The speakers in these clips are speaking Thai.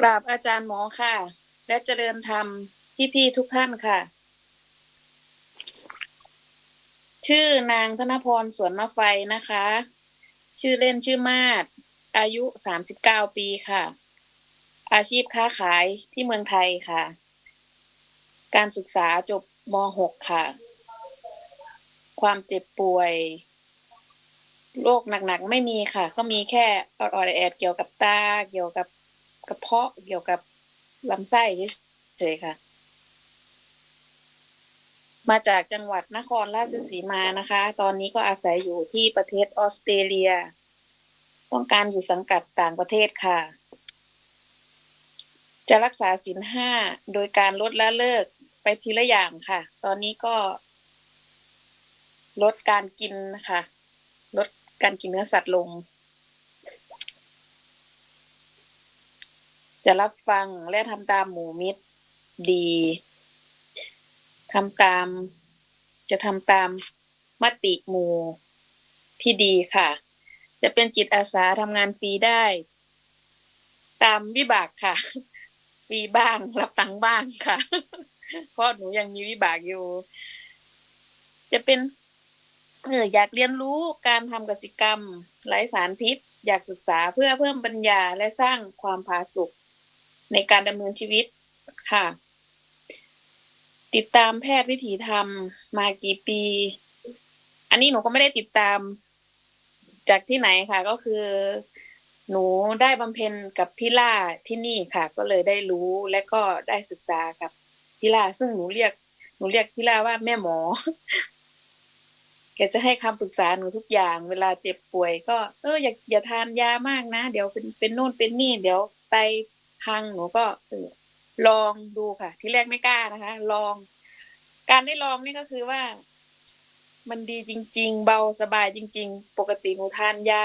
กราบอาจารย์หมอค่ะ และเจริญธรรมพี่ๆทุกท่านค่ะ ชื่อนางธนพรสวนมะไฟนะคะ ชื่อเล่นชื่อมาศอายุสามสิบเก้าปีค่ะ อาชีพค้าขายที่เมืองไทยค่ะ การศึกษาจบม .6 ค่ะ ความเจ็บป่วยโรคหนักๆไม่มีค่ะ ก็มีแค่ออดแอดเกี่ยวกับตาเกี่ยวกับ กระเพาะเกี่ยวกับลำไส้เฉยๆค่ะ มาจากจังหวัดนครราชสีมานะคะ ตอนนี้ก็อาศัยอยู่ที่ประเทศออสเตรเลีย ต้องการอยู่สังกัดต่างประเทศค่ะ จะรักษาศีลห้าโดยการลดละเลิกไปทีละอย่างค่ะ ตอนนี้ก็ลดการกินนะคะลดการกินเนื้อสัตว์ลง จะรับฟังและทำตามหมู่มิตรดีทำตาม จะทำตามมติหมู่ที่ดีค่ะ จะเป็นจิตอาสาทำงานฟรีได้ ตามวิบากค่ะฟรีบ้างรับตังค์บ้างค่ะ เพราะหนูยังมีวิบากอยู่ จะเป็นเอออยากเรียนรู้การทำกสิกรรมไร้สารพิษ อยากศึกษาเพื่อเพิ่มปัญญาและสร้างความผาสุก ในการดำเนินชีวิตค่ะ ติดตามแพทย์วิถีธรรมมากี่ปี อันนี้หนูก็ไม่ได้ติดตามจากที่ไหนค่ะ ก็คือ หนูได้บำเพ็ญกับพี่ล่าที่นี่ค่ะ ก็เลยได้รู้และก็ได้ศึกษากับพี่ล่าซึ่งหนูเรียก หนูเรียกพี่ล่าว่าแม่หมอแกจะให้คำปรึกษาหนูทุกอย่าง เวลาเจ็บป่วย ก็เอออย่าอย่าทานยามากนะ เดี๋ยวเป็นเป็นโน่นเป็นนี่ เดี๋ยวไต พังหนูก็ลองดูค่ะ ที่แรกไม่กล้านะคะ ลอง การได้ลองนี่ก็คือว่า มันดีจริง ๆ เบาสบายจริง ๆ ปกติหนูทานยา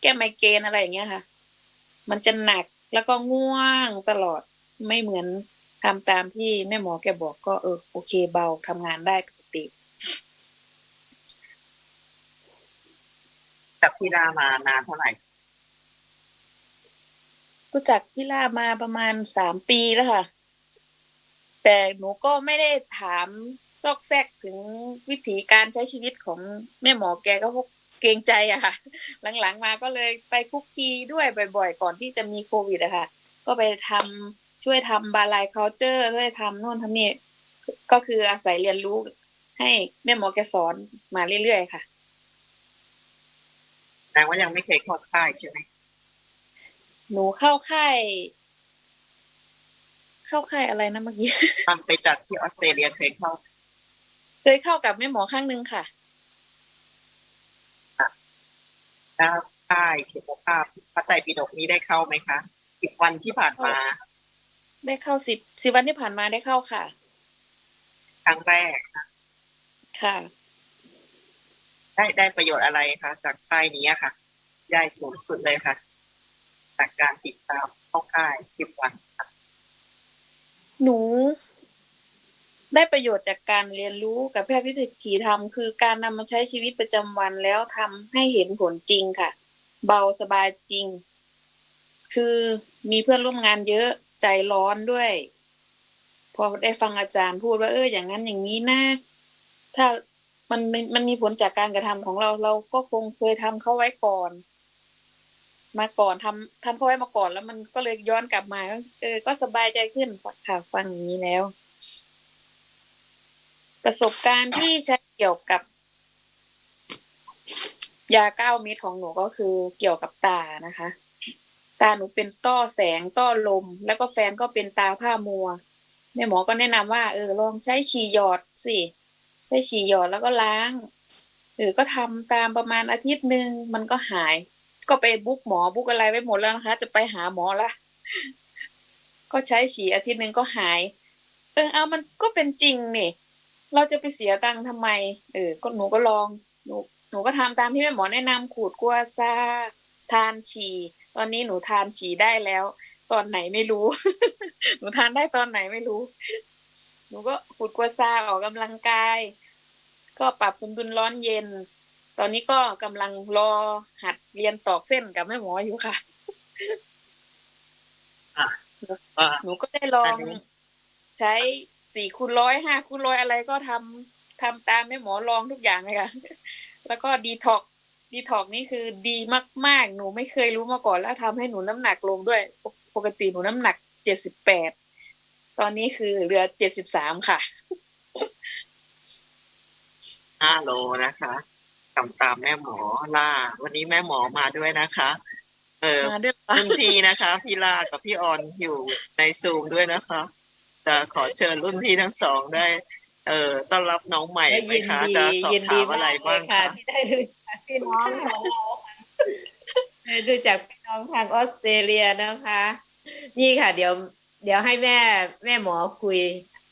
แก้ไมเกรนอะไรอย่างเงี้ยค่ะ มันจะหนักแล้วก็ง่วงตลอดไม่เหมือนทำตามที่แม่หมอแกบอกก็เออโอเคเบาทำงานได้ปกติกับพี่ลามานานเท่าไหร่ รู้จักพี่ล่ามาประมาณสามปีแล้วค่ะ แต่หนูก็ไม่ได้ถามซอกแซกถึงวิถีการใช้ชีวิตของแม่หมอแกก็พกเกรงใจอะค่ะ หลังๆมาก็เลยไปคุกคีด้วยบ่อยๆ ก่อนที่จะมีโควิดอะค่ะ ก็ไปทำช่วยทำบาลายเคาน์เจอร์ช่วยทำโน่นทำนี่ก็คืออาศัยเรียนรู้ให้แม่หมอแกสอนมาเรื่อยๆค่ะ แต่ว่ายังไม่เคยเข้าค่ายใช่ไหม หนูเข้าค่าย เข้าค่ายอะไรนะเมื่อกี้ ตอนไปจัดที่ออสเตรเลียเคยเข้า เคยเข้ากับแม่หมอข้างหนึ่งค่ะแล้วค่ายสุขภาพพระไตรปิฎกนี้ได้เข้าไหมคะอีกวันที่ผ่านมา ได้เข้าสิบสิบวันที่ผ่านมาได้เข้าค่ะ ครั้งแรกค่ะ ได้ได้ประโยชน์อะไรคะจากค่ายนี้ค่ะ ได้สูงสุดเลยค่ะ จากการติดตามเข้าค่ายสิบวันค่ะหนู ได้ประโยชน์จากการเรียนรู้กับแพทย์วิถีธรรมคือการนำมาใช้ชีวิตประจำวันแล้วทำให้เห็นผลจริงค่ะ เบาสบายจริง คือมีเพื่อนร่วมงานเยอะใจร้อนด้วย พอได้ฟังอาจารย์พูดว่าเอออย่างนั้นอย่างนี้นะถ้ามันมันมันมีผลจากการกระทำของเราเราก็คงเคยทำเข้าไว้ก่อน มาก่อนทำทำเขาไว้มาก่อนแล้วมันก็เลยย้อนกลับมาเออ ก็สบายใจขึ้นค่ะฟังอย่างนี้แล้ว ประสบการณ์ที่ใช้เกี่ยวกับ ยาเก้าเม็ดของหนูก็คือเกี่ยวกับตานะคะ ตาหนูเป็นต้อแสงต้อลม แล้วก็แฟนก็เป็นตาผ้ามัวแม่หมอก็แนะนำว่า เออลองใช้ฉี่หยอดสิใช้ฉี่หยอดแล้วก็ล้างเออก็ทำตามประมาณอาทิตย์หนึ่งมันก็หาย ก็ไปบุ๊กหมอบุ๊กอะไรไว้หมดแล้วนะคะ จะไปหาหมอละก็ใช้ฉี่อาทิตย์หนึ่งก็หาย เออเอามันก็เป็นจริงนี่เราจะไปเสียตังค์ทำไม เออ ก็หนูก็ลองหนูหนูก็ทำตามที่แม่หมอแนะนำขูดกัวซาทานฉี่ตอนนี้หนูทานฉี่ได้แล้ว ตอนไหนไม่รู้ หนูทานได้ตอนไหนไม่รู้ หนูก็ขูดกัวซาออกกำลังกาย ก็ปรับสมดุลร้อนเย็น ตอนนี้ก็กำลังรอหัดเรียนตอกเส้นกับแม่หมออยู่ค่ะอ่าหนูก็ได้ลองอันนี้ใช้สี่คูณร้อยห้าคูณร้อยอะไรก็ทำทำตามแม่หมอลองทุกอย่างเลยค่ะ แล้วก็ดีท็อกดีท็อกนี่คือดีมาก ๆ หนูไม่เคยรู้มาก่อนแล้วทำให้หนูน้ำหนักลงด้วย ปกปกติหนูน้ำหนักเจ็ดสิบแปดตอนนี้คือเหลือเจ็ดสิบสามค่ะห้าโลนะคะ ทำตามแม่หมอล่า วันนี้แม่หมอมาด้วยนะคะ เออมาด้วยเหรอ รุ่นพี่นะคะ พี่ลากับพี่ออนอยู่ในซูมด้วยนะคะจะขอเชิญรุ่นพี่ทั้งสองได้ เอ่อต้อนรับน้องใหม่และไหมยินคะดีจะสอบยินถาดีมอะไรมากเลบ้างยค่ะคะที่ได้รู้จักพี่น้องของเราได้รู้จักพี่น้องทางออสเตรเลียนะคะ นี่ค่ะ เดี๋ยว เดี๋ยวให้แม่แม่หมอคุย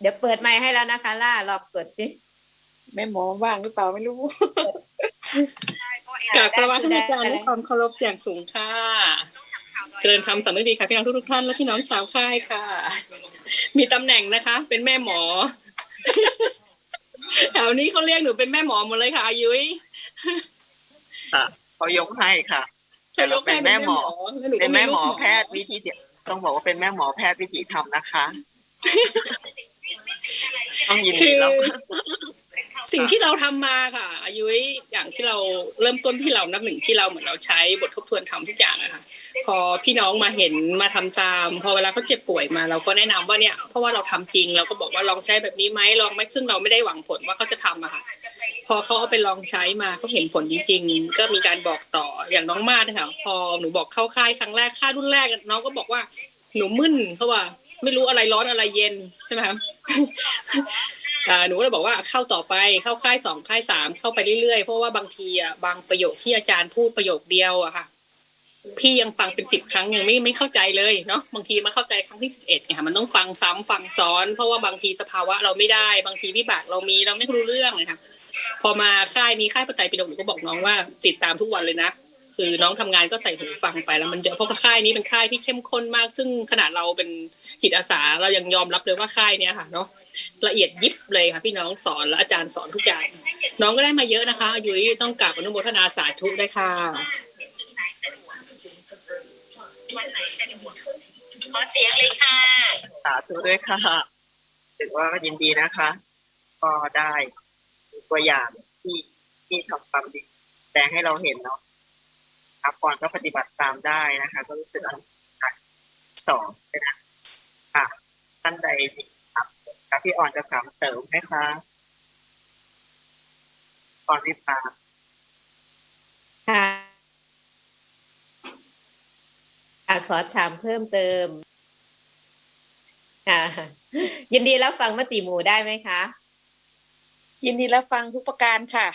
เดี๋ยวเปิดไมค์ให้แล้วนะคะ ล่ารอบกดสิ แม่หมอว่างหรือเปล่าไม่รู้กราบคารวะท่านอาจารย์ด้วยความเคารพอย่างสูงค่ะ เจริญคำสำนึกดีค่ะพี่น้องทุกๆท่านและพี่น้องชาวค่ายค่ะ มีตำแหน่งนะคะ เป็นแม่หมอแถวนี้เขาเรียกหนูเป็นแม่หมอหมดเลยค่ะอายุยค่ะเขายกให้ค่ะ แต่เราเป็นแม่หมอแล้วหนูเป็ก็นมีแม่หมอลูกแพทย์วิธีเดียวต้องบอกว่าเป็นแม่หมอแพทย์วิถีธรรมนะคะ ต้องยินคืดีอรับ สิ่งที่เราทำมาค่ะ อายุยอย่างที่เราเริ่มต้นที่เรานับหนึ่งที่เราเหมือนเราใช้บททบทวนทำทุกอย่างอะค่ะพอพี่น้องมาเห็นมาทำตาม พอเวลาเขาเจ็บป่วยมา เราก็แนะนำว่าเนี่ยเพราะว่าเราทำจริงเราก็บอกว่าลองใช้แบบนี้ไหมลองไหมซึ่งเราไม่ได้หวังผลว่าเขาจะทำอะค่ะพอเขาเอาไปลองใช้มาเขาเห็นผลจริง ๆ ก็มีการบอกต่ออย่างน้องมาดนะคะพอหนูบอกเข้าค่ายครั้งแรกค่ายรุ่นแรกน้องก็บอกว่าหนูมึนเพราะว่า ไม่รู้อะไรร้อนอะไรเย็นใช่ไหมคะอ่า หนูก็เลยบอกว่าเข้าต่อไปเข้าค่ายสองค่ายสามเข้าไปเรื่อยๆ เพราะว่าบางทีอะบางประโยคที่อาจารย์พูดประโยคเดียวอะค่ะ พี่ยังฟังเป็นสิบครั้งยังไม่ไม่เข้าใจเลยเนาะบางทีมาเข้าใจครั้งที่สิบเอ็ดเนี่ยค่ะมันต้องฟังซ้ำฟังซ้อน เพราะว่าบางทีสภาวะเราไม่ได้ บางทีวิบากเรามีเราไม่รู้เรื่องนะคะพอมาค่ายนี้ค่ายปไตยปิฎกหนูก็บอกน้องว่าติดตามทุกวันเลยนะคือน้องทำงานก็ใส่หูฟังไปแล้วมันเยอะเพราะว่าค่ายนี้เป็นค่ายที่เข้มข้นมาก ซึ่งขนาดเราเป็นจิตอาสาเรายังยอมรับเลยว่าค่ายเนี้ยค่ะเนาะ ละเอียดยิบเลยค่ะพี่น้องสอนและอาจารย์สอนทุกอย่าง น้องก็ได้มาเยอะนะคะอายุยต้องกราบอนุโมทนาสาธุได้วยค่ะขอเสียงเลยค่ะสาธุด้วยค่ะถือว่ายินดีนะคะ ก็ได้ตัวอย่างที่ที่ทำความดีแต่ให้เราเห็นเนาะครับก่อนก็ปฏิบัติตามได้นะคะ ก็รู้สึกอนุโมทนาสองเลยนะค่ะท่านใดมี คำเสริมครับพี่อ่อนจะถามเสริมไหมคะก่อนวิพาค่ะค่ะขอถามเพิ่มเติม ค่ะ ยินดีรับฟังมติหมู่ได้ไหมคะ ยินดีรับฟังทุกประการค่ะ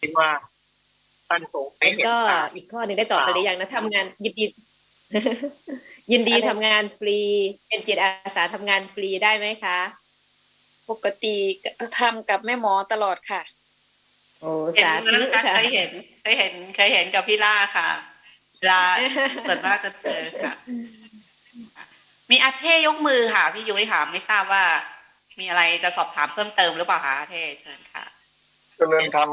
คิดว่าท่านคงไม่เห็นก็ตางอีกข้อหนึ่งได้ตอบไปหรือยังนะทำงานยินดี ยินดีอะไรทำงานฟรี เป็นจิตอาสาทำงานฟรีได้ไหมคะ ปกติก็ทำกับแม่หมอตลอดค่ะ โอ้เห็นสาธุนะคะค่ะเคยเห็นเคยเห็นเคยเห็นกับพี่ล่าค่ะเวลาส่วนมากจะเจอค่ะ มีอาเท่ยกมือค่ะ พี่ยุ้ยค่ะไม่ทราบว่า มีอะไรจะสอบถามเพิ่มเติมหรือเปล่าคะอาเท่เชิญค่ะ เจริญธรรม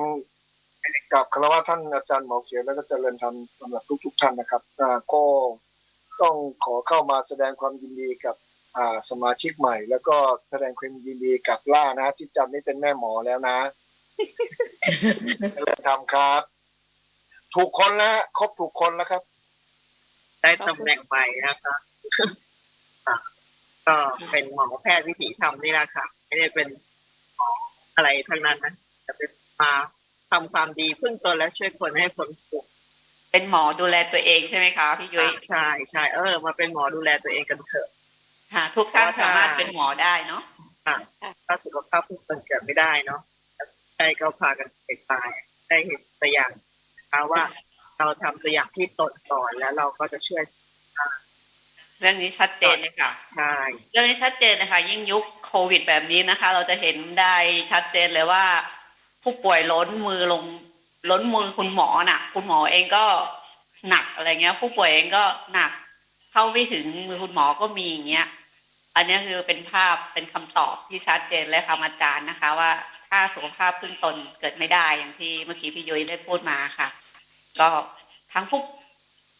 กับคารวะท่านอาจารย์หมอเขียวแล้วก็เจริญธรรมสำหรับทุกๆท่านนะครับอ่าก็ ต้องขอเข้ามาแสดงความยินดีกับสมาชิกใหม่ แล้วก็แสดงความยินดีกับล่านะที่จำนี่เป็นแม่หมอแล้วนะเจริญธรรมครับ ถูกคนแล้วครบถูกคนแล้วครับ ได้ตำแหน่งใหม่นะคะก็เป็นหมอแพทย์วิถีธรรมนี่แหละค่ะ ไม่ได้เป็นหมออะไรทั้งนั้นนะแต่เป็นมาทำความดีพึ่งตนและช่วยคนให้พ้นทุก เป็นหมอดูแลตัวเองใช่ไหมคะพี่ยุ้ยใช่ใช่เออ มาเป็นหมอดูแลตัวเองกันเถอะค่ะ ทุกท่านสามารถเป็นหมอได้เนาะค่ะถ้าสุขภาพพึ่งตนเกิดไม่ได้เนาะใช่ก็พากันไปตายได้เห็นตัวอย่างนะคะว่าเราทำตัวอย่างที่ตนก่อนแล้วเราก็จะช่วยเรื่องนี้ชัดเจนเลยค่ะใช่เรื่องนี้ชัดเจนนะคะยิ่งยุคโควิดแบบนี้นะคะ เราจะเห็นได้ชัดเจนเลยว่า ผู้ป่วยล้นมือลง ล้นมือคุณหมอหน่ะคุณหมอเองก็หนักอะไรเงี้ย ผู้ป่วยเองก็หนัก เข้าไม่ถึงมือคุณหมอก็มีอย่างเงี้ยอันนี้คือเป็นภาพเป็นคำตอบที่ชัดเจนและคำอาจารย์นะคะ ว่าถ้าสุขภาพพึ่งตนเกิดไม่ได้อย่างที่เมื่อกี้พี่ยุ้ยได้พูดมาค่ะ ก็ทั้งผู้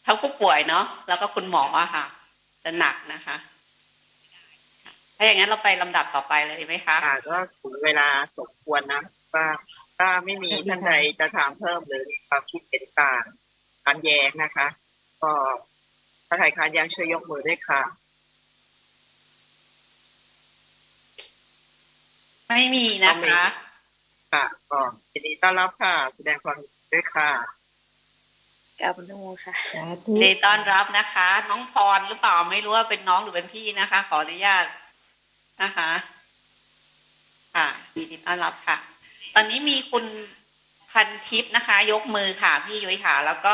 ทั้งผู้ป่วยเนาะแล้วก็คุณหมออะค่ะ จะหนักนะคะ ถ้าอย่างนั้นเราไปลำดับต่อไปเลยไหมคะค่ะก็ถึงเวลาสมควรนะว่า ถ้าไม่มีท่านใดจะถามเพิ่มหรือมีความคิดเห็นต่างการแย้งนะคะ ก็ถ้าใครค้านแย้งช่วยยกมือด้วยค่ะ ไม่มีนะคะค่ะก็ยินดีต้อนรับค่ะ แสดงความยินดีด้วยค่ะกราบนโมค่ะสาธุยินดีต้อนรับนะคะ น้องพรหรือเปล่าไม่รู้ว่าเป็นน้องหรือเป็นพี่นะคะ ขออนุญาตนะคะ ค่ะยินดีต้อนรับค่ะ ตอนนี้มีคุณพันทิพย์นะคะ ยกมือค่ะพี่ยุ้ยค่ะแล้วก็